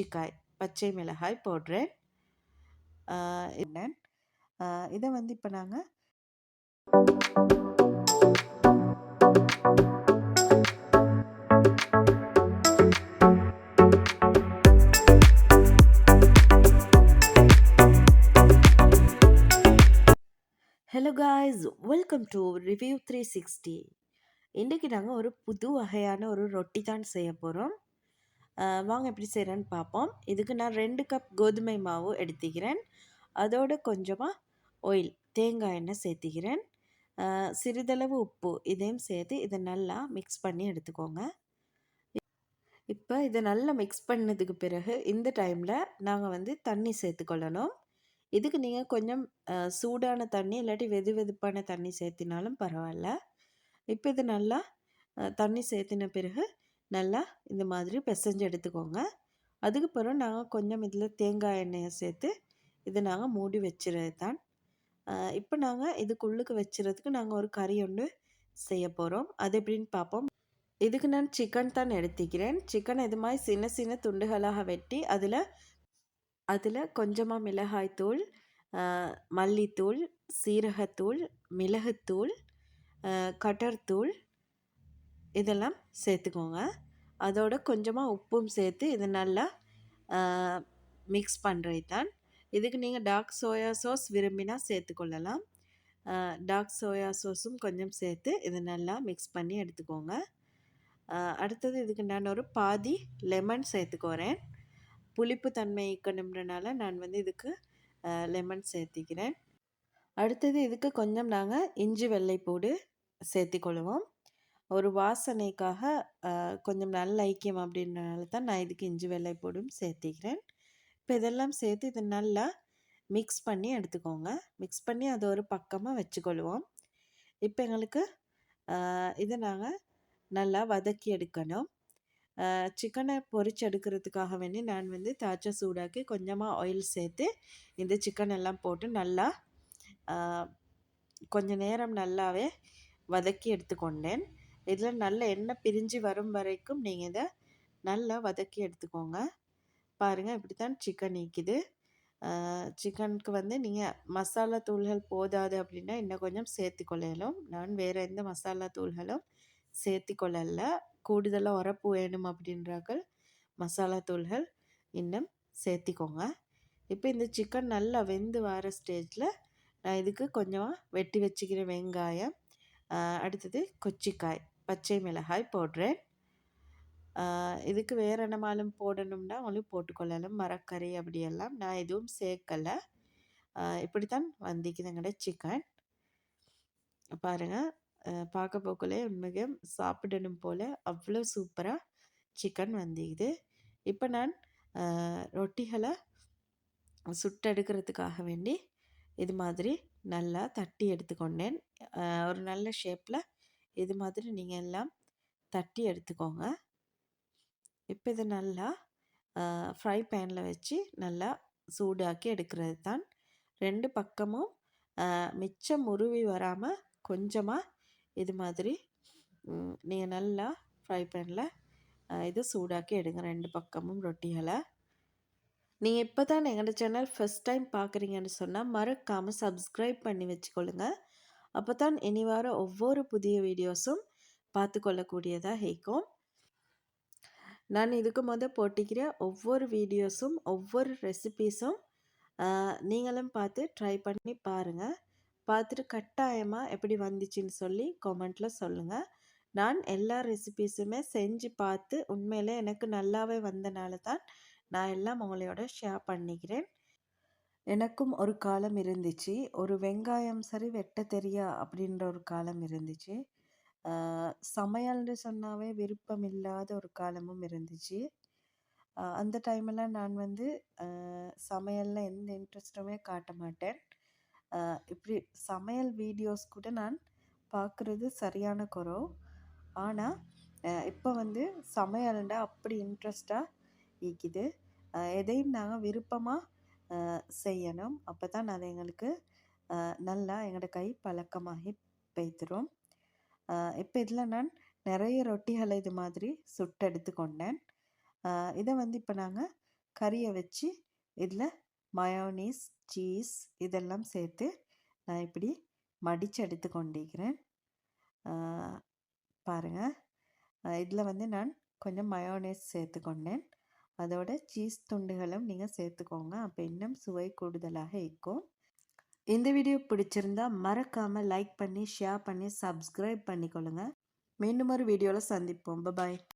கொச்சிக்காய் பச்சை மிளகாய் போடுறேன். இதை வந்து இப்போ நாங்கள் hello guys welcome to review three sixty இன்றைக்கி நாங்கள் ஒரு புது வகையான ஒரு ரொட்டி தான் செய்ய போகிறோம் வாங்க எப்படி செய்கிறேன்னு பார்ப்போம் இதுக்கு நான் ரெண்டு கப் கோதுமை மாவு எடுத்துக்கிறேன். அதோட கொஞ்சமாக ஆயில் தேங்காய் எண்ணெய் சேர்த்துக்கிறேன். சிறிதளவு உப்பு இதையும் சேர்த்து இதை நல்லா மிக்ஸ் பண்ணி எடுத்துக்கோங்க. இப்போ இதை நல்லா மிக்ஸ் பண்ணதுக்கு பிறகு இந்த டைமில் நாங்கள் வந்து தண்ணி சேர்த்துக்கொள்ளணும். இதுக்கு நீங்கள் கொஞ்சம் சூடான தண்ணி இல்லாட்டி வெது வெதுப்பான தண்ணி சேர்த்தினாலும் பரவாயில்ல. இப்போ இது நல்லா தண்ணி சேர்த்தின பிறகு நல்லா இந்த மாதிரி பிசைஞ்சு எடுத்துக்கோங்க. அதுக்கு பிறகு நாங்கள் கொஞ்சம் இதில் தேங்காய் எண்ணெயை சேர்த்து இதை நாங்கள் மூடி வச்சுறது தான் இப்போ நாங்கள் இதுக்குள்ளுக்கு வச்சுறதுக்கு நாங்கள் ஒரு கறி ஒன்று செய்ய போகிறோம் அது எப்படின்னு பார்ப்போம். இதுக்கு நான் சிக்கன் தான் எடுத்துக்கிறேன். சிக்கன் இது மாதிரி சின்ன சின்ன துண்டுகளாக வெட்டி அதில் அதில் கொஞ்சமாக மிளகாய்த்தூள் மல்லித்தூள் சீரகத்தூள் மிளகுத்தூள் கட்டர்தூள் இதெல்லாம் சேர்த்துக்கோங்க. அதோட கொஞ்சமாக உப்பும் சேர்த்து இது நல்லா மிக்ஸ் பண்ணுறது தான் இதுக்கு நீங்கள் டார்க் சோயா சாஸ் விரும்பினா சேர்த்துக்கொள்ளலாம். டார்க் சோயா சாஸும் கொஞ்சம் சேர்த்து இதை நல்லா மிக்ஸ் பண்ணி எடுத்துக்கோங்க. அடுத்தது இதுக்கு நான் ஒரு பாதி லெமன் சேர்த்துக்கோறேன் புளிப்பு தன்மை இருக்கணுன்றனால நான் வந்து இதுக்கு லெமன் சேர்த்திக்கிறேன். அடுத்தது இதுக்கு கொஞ்சம் நாங்கள் இஞ்சி வெள்ளைப்பூடு சேர்த்திக்கொள்வோம். ஒரு வாசனைக்காக கொஞ்சம் நல்ல ஐக்கியம் அப்படின்றனால தான் நான் இதுக்கு இஞ்சி வெள்ளைப்பூடும் சேர்த்திக்கிறேன். இப்போ இதெல்லாம் சேர்த்து இதை நல்லா மிக்ஸ் பண்ணி எடுத்துக்கோங்க. மிக்ஸ் பண்ணி அதை ஒரு பக்கமாக வச்சுக்கொள்வோம். இப்போ எங்களுக்கு இதை நாங்கள் நல்லா வதக்கி எடுக்கணும். சிக்கனை பொறிச்சு எடுக்கிறதுக்காக வேண்டி நான் வந்து தாச்சா சூடாக்கி கொஞ்சமாக ஆயில் சேர்த்து இந்த சிக்கன் எல்லாம் போட்டு நல்லா கொஞ்சம் நேரம் நல்லாவே வதக்கி எடுத்துக்கொண்டேன். இதில் நல்ல எண்ணெய் பிரிஞ்சு வரும் வரைக்கும் நீங்கள் இதை நல்லா வதக்கி எடுத்துக்கோங்க. பாருங்கள் இப்படி தான் சிக்கன் நீக்குது சிக்கனுக்கு வந்து நீங்கள் மசாலா தூள்கள் போதாது அப்படின்னா இன்னும் கொஞ்சம் சேர்த்து கொள்ளலும் நான் வேறு எந்த மசாலா தூள்களும் சேர்த்து கொள்ளலை கூடுதலாக உரப்பு வேணும் அப்படின்றாக்கள் மசாலா தூள்கள் இன்னும் சேர்த்திக்கோங்க. இப்போ இந்த சிக்கன் நல்லா வெந்து வர ஸ்டேஜில் நான் இதுக்கு கொஞ்சமாக வெட்டி வச்சுக்கிற வெங்காயம் அடுத்தது கொச்சிக்காய். பச்சை மிளகாய் போடுறேன். இதுக்கு வேறு என்னமாலும் போடணும்னா அவங்களும் போட்டுக்கொள்ளலாம். மரக்கறி அப்படியெல்லாம் நான் எதுவும் சேர்க்கலை. இப்படித்தான் வந்திக்குதுங்கட சிக்கன் பாருங்கள் பார்க்க போக்குள்ளே மிக சாப்பிடணும் போல் அவ்வளோ சூப்பராக சிக்கன் வந்திக்குது. இப்போ நான் ரொட்டிகளை சுட்டெடுக்கிறதுக்காக வேண்டி இது மாதிரி நல்லா தட்டி எடுத்துக்கொண்டேன். ஒரு நல்ல ஷேப்பில் இது மாதிரி நீங்கள் எல்லாம் தட்டி எடுத்துக்கோங்க. இப்போ இதை நல்லா ஃப்ரை பேனில் வச்சு நல்லா சூடாக்கி எடுக்கிறது தான். ரெண்டு பக்கமும் மிச்சம் முருவி வராமல் கொஞ்சமாக இது மாதிரி நீங்கள் நல்லா ஃப்ரை பேனில் இது சூடாக்கி எடுங்க. ரெண்டு பக்கமும் ரொட்டிகளை நீங்கள் இப்போ தான் எங்களோட சேனல் ஃபஸ்ட் டைம் பார்க்குறீங்கன்னு சொன்னால் மறக்காமல் சப்ஸ்கிரைப் பண்ணி வச்சுக்கொள்ளுங்க. அப்போ தான் இனி வர ஒவ்வொரு புதிய வீடியோஸும் பார்த்து கொள்ளக்கூடியதாக இருக்கும். நான் இதுக்கு முதல் போட்டிக்கிற ஒவ்வொரு வீடியோஸும் ஒவ்வொரு ரெசிபீஸும் நீங்களும் பார்த்து ட்ரை பண்ணி பாருங்கள் பார்த்துட்டு கட்டாயமாக எப்படி வந்துச்சுன்னு சொல்லி கமெண்ட்டில் சொல்லுங்கள் நான் எல்லா ரெசிபீஸுமே செஞ்சு பார்த்து உண்மையிலே எனக்கு நல்லாவே வந்தனால தான் நான் எல்லாம் உங்களோட ஷேர் பண்ணிக்கிறேன். எனக்கும் ஒரு காலம் இருந்துச்சு. ஒரு வெங்காயம் சரி வெட்ட தெரியா? அப்படின்ற ஒரு காலம் இருந்துச்சு. சமையல்னு சொன்னாவே விருப்பம் இல்லாத ஒரு காலமும் இருந்துச்சு. அந்த டைமெல்லாம் நான் வந்து சமையலில் எந்த இன்ட்ரெஸ்ட்டுமே காட்ட மாட்டேன். இப்படி சமையல் வீடியோஸ் கூட நான் பார்க்குறது சரியான குறவு. ஆனால் இப்போ வந்து சமையல்ண்டா அப்படி இன்ட்ரெஸ்ட்டாக ஈக்குது எதையும் நாங்கள் விருப்பமாக செய்யணும். அப்போ தான் அது எங்களுக்கு நல்லா எங்களோட கை பழக்கமாகி பெய்த்துரும் இப்போ இதில் நான் நிறைய ரொட்டிகளை இது மாதிரி சுட்டெடுத்து கொண்டேன். இதை வந்து இப்போ நாங்கள் கறியை வச்சு இதில் மயோனீஸ் சீஸ் இதெல்லாம் சேர்த்து நான் இப்படி மடித்து எடுத்து கொண்டிருக்கிறேன். பாருங்கள் இதில் வந்து நான் கொஞ்சம் மயோனேஸ் சேர்த்துக்கொண்டேன் அதோட சீஸ் துண்டுகளும் நீங்கள் சேர்த்துக்கோங்க. அப்போ இன்னும் சுவை கூடுதலாக இருக்கும். இந்த வீடியோ பிடிச்சிருந்தா மறக்காமல் லைக் பண்ணி ஷேர் பண்ணி சப்ஸ்கிரைப் பண்ணிக்கொள்ளுங்கள் மீண்டும் ஒரு வீடியோவில் சந்திப்போம். பாய்